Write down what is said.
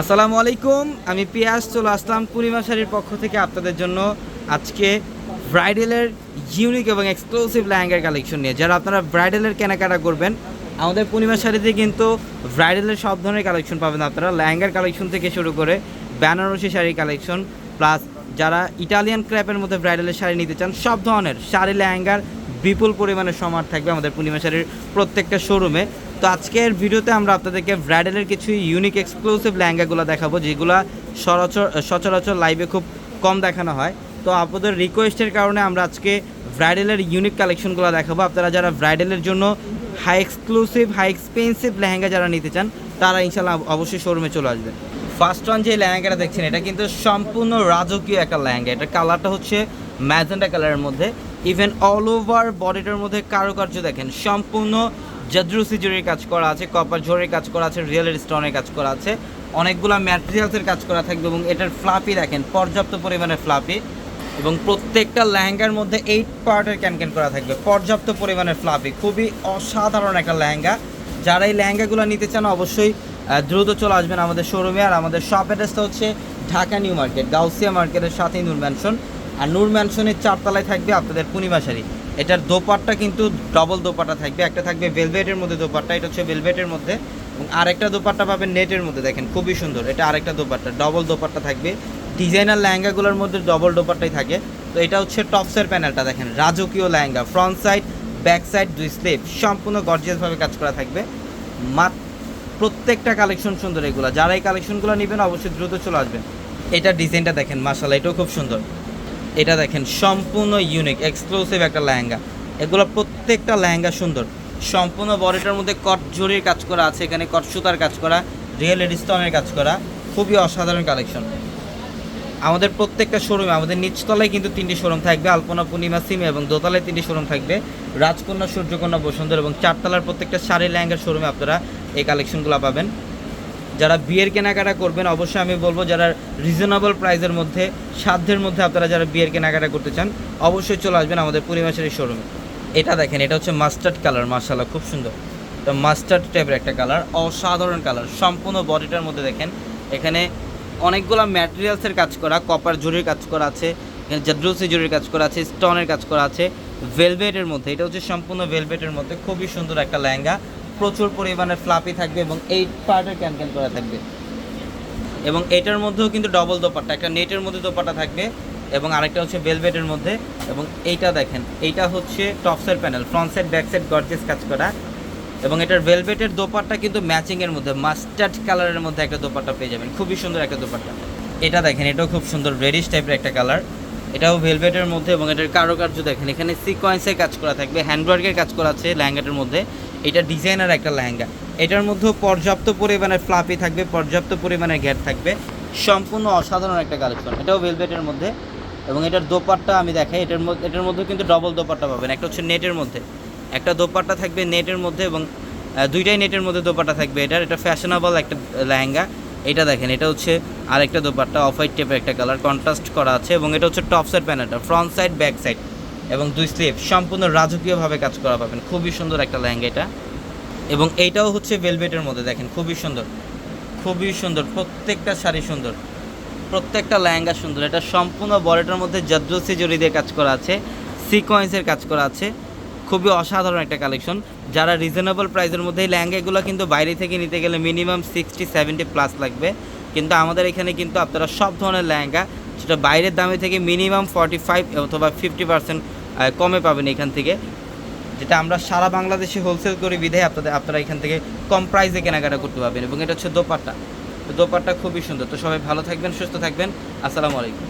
আসসালামু আলাইকুম, আমি পিয়াস, চলে আসলাম পূর্ণিমা শাড়ির পক্ষ থেকে আপনাদের জন্য আজকে ব্রাইডালের ইউনিক এবং এক্সক্লুসিভ লেহেঙ্গার কালেকশন নিয়ে। যারা আপনারা ব্রাইডালের কেনাকাটা করবেন, আমাদের পূর্ণিমা শাড়িতে কিন্তু ব্রাইডালের সব ধরনের কালেকশন পাবেন আপনারা। লেহেঙ্গার কালেকশন থেকে শুরু করে বেনারসি শাড়ির কালেকশন প্লাস যারা ইটালিয়ান ক্র্যাপের মধ্যে ব্রাইডালের শাড়ি নিতে চান, সব ধরনের শাড়ি, লেহেঙ্গার বিপুল পরিমাণে সমার থাকবে আমাদের পূর্ণিমা শাড়ির প্রত্যেকটা শোরুমে। তো আজকের ভিডিওতে আমরা আপনাদেরকে ব্রাইডালের কিছু ইউনিক এক্সক্লুসিভ লেহেঙ্গাগুলো দেখাবো, যেগুলো সরাচর সচরাচর লাইভে খুব কম দেখানো হয়। তো আপনাদের রিকোয়েস্টের কারণে আমরা আজকে ব্রাইডালের ইউনিক কালেকশনগুলো দেখাবো। আপনারা যারা ব্রাইডালের জন্য high exclusive high expensive lehenga যারা নিতে চান, তারা ইনশাল্লাহ অবশ্যই শোরুমে চলে আসবেন। ফার্স্ট ওয়ান যে লেহেঙ্গাটা দেখছেন, এটা কিন্তু সম্পূর্ণ রাজকীয় একটা লেহেঙ্গা। এটা কালারটা হচ্ছে ম্যাজেন্ডা কালারের মধ্যে। ইভেন অল ওভার বডিটার মধ্যে কারুকার্য দেখেন, সম্পূর্ণ জাদ্রুসি জরির কাজ করা আছে কপার জরির কাজ করা আছে রিয়েল স্টোনের কাজ করা আছে। অনেকগুলো ম্যাটেরিয়ালসের কাজ করা থাকবে এবং এটার ফ্লাপি দেখেন, পর্যাপ্ত পরিমাণে ফ্লাপি এবং প্রত্যেকটা লেহেঙ্গার মধ্যে এইট পার্টের ক্যান ক্যান করা থাকবে, পর্যাপ্ত পরিমাণে ফ্লাপি খুবই অসাধারণ একটা লেহেঙ্গা। যারা এই লেহেঙ্গাগুলো নিতে চান, অবশ্যই দ্রুত চলে আসবেন আমাদের শোরুমে আর আমাদের শপ অ্যাড্রেসটা হচ্ছে ঢাকা নিউ মার্কেট, গাউসিয়া মার্কেটের সাথেই নূর ম্যানশন আর নূর ম্যানশনের চারতলায় থাকবে আপনাদের পূর্ণিমা শাড়ি। এটার দোপাট্টা কিন্তু ডবল দোপাট্টা থাকবে। একটা থাকবে ভেলভেটের মধ্যে দোপাট্টা, এটা হচ্ছে ভেলভেটের মধ্যে। এবং আরেকটা দোপাট্টা পাবেন নেটের মধ্যে, দেখেন খুবই সুন্দর। এটা আরেকটা দোপাট্টা ডবল দোপাট্টা থাকবে। ডিজাইনার লেহেঙ্গাগুলোর মধ্যে ডবল দোপাট্টাই থাকে। তো এটা হচ্ছে টপসের প্যানেলটা, দেখেন রাজকীয় lehenga front side back side দুই স্লিপ সম্পূর্ণ গর্জিয়াসভাবে কাজ করা থাকবে। মাত্র প্রত্যেকটা কালেকশন সুন্দর এগুলো। যারা এই কালেকশনগুলো নেবেন, অবশ্যই দ্রুত চলে আসবেন। এটা ডিজাইনটা দেখেন মাসাল্লাহ এটাও খুব সুন্দর। এটা দেখেন, সম্পূর্ণ ইউনিক এক্সক্লুসিভ একটা লেহেঙ্গা। এগুলো প্রত্যেকটা লেহেঙ্গা সুন্দর। সম্পূর্ণ বডিটার মধ্যে কট কাজ করা আছে এখানে, কট সুতার কাজ করা রিয়েল এডিস্টনের কাজ করা, খুবই অসাধারণ কালেকশন আমাদের প্রত্যেকটা শোরুমে আমাদের নিচতলায় কিন্তু তিনটি শোরুম থাকবে, আলপনা, পূর্ণিমা, সিমে এবং দোতলায় তিনটি শোরুম থাকবে। রাজকন্যা, সূর্যকন্যা, বসুন্ধরা এবং চারতলার প্রত্যেকটা শাড়ি লেহেঙ্গার শোরুমে আপনারা এই কালেকশনগুলো পাবেন। যারা বিয়ের কেনাকাটা করবেন, অবশ্যই আমি বলব যারা রিজনেবল প্রাইসের মধ্যে, সাধ্যের মধ্যে আপনারা যারা বিয়ের কেনাকাটা করতে চান, অবশ্যই চলে আসবেন আমাদের পূর্ণিমাসের এই শোরুমে এটা দেখেন, এটা হচ্ছে মাস্টার্ড কালার মার্শাল্লাহ খুব সুন্দর। তো মাস্টার্ড টাইপের একটা কালার অসাধারণ কালার সম্পূর্ণ বডিটার মধ্যে দেখেন। এখানে অনেকগুলো ম্যাটেরিয়ালসের কাজ করা কপার জরির কাজ করা আছে, এখানে জাদ্রুসি জরির কাজ করা আছে স্টোনের কাজ করা আছে ভেলভেটের মধ্যে, এটা হচ্ছে সম্পূর্ণ ভেলভেটের মধ্যে, খুবই সুন্দর একটা লেহেঙ্গা। প্রচুর পরিমাণে ফ্লাপি থাকবে এবং এইট পার্টের ক্যান ক্যান করা থাকবে। এবং এটার মধ্যেও কিন্তু ডবল দোপাট্টা, একটা নেটের মধ্যে দোপাট্টা থাকবে এবং আরেকটা হচ্ছে ভেলভেটের মধ্যে। এবং এইটা দেখেন, এইটা হচ্ছে টপসের panel front side back side gorgeous কাজ করা। এবং এটার ভেলভেটের দোপাট্টা কিন্তু ম্যাচিংয়ের মধ্যে মাস্টার্ড কালারের মধ্যে একটা দোপাট্টা পেয়ে যাবেন। খুবই সুন্দর একটা দোপাট্টা। এটা দেখেন, এটাও খুব সুন্দর রেডিশ টাইপের একটা কালার এটাও ভেলভেটের মধ্যে এবং এটার কারুকার্য দেখেন, এখানে সিকোয়েন্সের কাজ করা থাকবে হ্যান্ডওয়ার্কের কাজ করা আছে লেহেঙ্গাটার মধ্যে। এটা ডিজাইনার একটা লেহেঙ্গা। এটার মধ্যেও পর্যাপ্ত পরিমাণের ফ্লাপি থাকবে, পর্যাপ্ত পরিমাণের গ্যাট থাকবে। সম্পূর্ণ অসাধারণ একটা কালেকশন এটাও ভেলভেটের মধ্যে। এবং এটার দোপাট্টা আমি দেখাই, এটার মধ্যে এটার মধ্যে কিন্তু ডবল দোপাট্টা পাবেন। একটা হচ্ছে নেটের মধ্যে। একটা দোপাট্টা থাকবে নেটের মধ্যে এবং দুইটাই নেটের মধ্যে দোপাট্টা থাকবে। এটার এটা ফ্যাশনেবল একটা লেহেঙ্গা। এটা দেখেন, এটা হচ্ছে আরেকটা দোপাট্টা অফ হোয়াইট টাইপের একটা কালার কন্ট্রাস্ট করা আছে এবং এটা হচ্ছে টপ সাইড প্যানেলটা ফ্রন্ট সাইড ব্যাক সাইড এবং দুই স্লিভ সম্পূর্ণ রাজকীয়ভাবে কাজ করা পাবেন। খুবই সুন্দর একটা লেহেঙ্গা এটা। এবং এইটাও হচ্ছে ভেলভেটের মধ্যে, দেখেন, খুবই সুন্দর। খুবই সুন্দর, প্রত্যেকটা শাড়ি সুন্দর। প্রত্যেকটা লেহেঙ্গা সুন্দর। এটা সম্পূর্ণ বডিটার মধ্যে জাদ্রসি জড়ি দিয়ে কাজ করা আছে সিকোয়েন্সের কাজ করা আছে। খুবই অসাধারণ একটা কালেকশন। যারা রিজনেবল প্রাইসের মধ্যে এই লেহেঙ্গাগুলো কিন্তু বাইরে থেকে নিতে গেলে মিনিমাম সিক্সটি সেভেন্টি প্লাস লাগবে। কিন্তু আমাদের এখানে কিন্তু আপনারা সব ধরনের লেহেঙ্গা সেটা বাইরের দামে থেকে মিনিমাম ফর্টি ফাইভ অথবা ফিফটি পার্সেন্ট কমে পাবেন এখান থেকে। যেটা আমরা সারা বাংলাদেশে হোলসেল করে বিধায় আপনাদের আপনারা এখান থেকে কম প্রাইসে কেনাকাটা করতে পারবেন। এবং এটা হচ্ছে দোপাট্টা। তো দোপাট্টা খুবই সুন্দর। তো সবাই ভালো থাকবেন, সুস্থ থাকবেন। আসসালামু আলাইকুম।